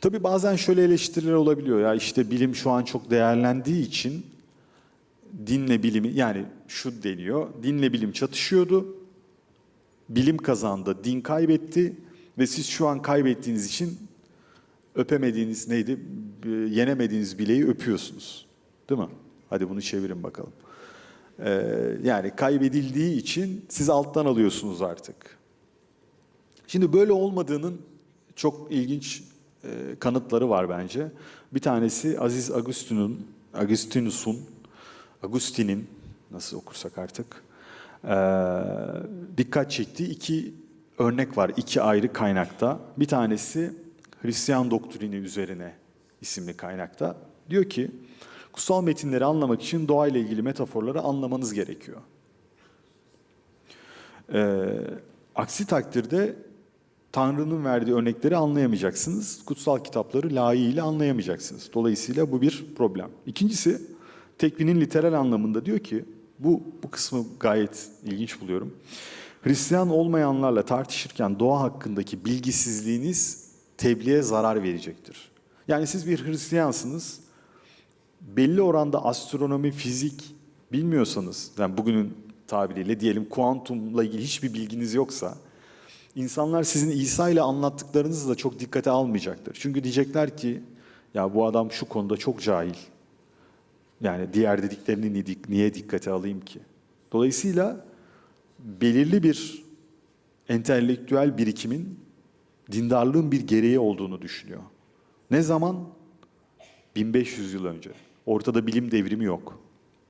Tabii bazen şöyle eleştiriler olabiliyor ya işte bilim şu an çok değerlendiği için dinle bilimi yani şu deniyor dinle bilim çatışıyordu. Bilim kazandı, din kaybetti ve siz şu an kaybettiğiniz için öpemediğiniz neydi? Ee, Yenemediğiniz bileği öpüyorsunuz. Değil mi? Hadi bunu çevirin bakalım. Ee, yani kaybedildiği için siz alttan alıyorsunuz artık. Şimdi böyle olmadığının çok ilginç e, kanıtları var bence. Bir tanesi Aziz Agustinus'un, Agustinus'un, Agustin'in nasıl okursak artık e, dikkat çektiği iki örnek var iki ayrı kaynakta. Bir tanesi Hristiyan doktrini üzerine isimli kaynakta. Diyor ki kutsal metinleri anlamak için doğayla ilgili metaforları anlamanız gerekiyor. Ee, aksi takdirde Tanrı'nın verdiği örnekleri anlayamayacaksınız. Kutsal kitapları layığıyla anlayamayacaksınız. Dolayısıyla bu bir problem. İkincisi tekvinin literal anlamında diyor ki bu bu kısmı gayet ilginç buluyorum. Hristiyan olmayanlarla tartışırken doğa hakkındaki bilgisizliğiniz tebliğe zarar verecektir. Yani siz bir Hristiyansınız. Belli oranda astronomi, fizik bilmiyorsanız, yani bugünün tabiriyle diyelim kuantumla ilgili hiçbir bilginiz yoksa, insanlar sizin İsa ile anlattıklarınızı da çok dikkate almayacaktır. Çünkü diyecekler ki, ya bu adam şu konuda çok cahil. Yani diğer dediklerini niye, dikkate alayım ki? Dolayısıyla belirli bir entelektüel birikimin dindarlığın bir gereği olduğunu düşünüyor. Ne zaman? 1500 yıl önce. Ortada bilim devrimi yok.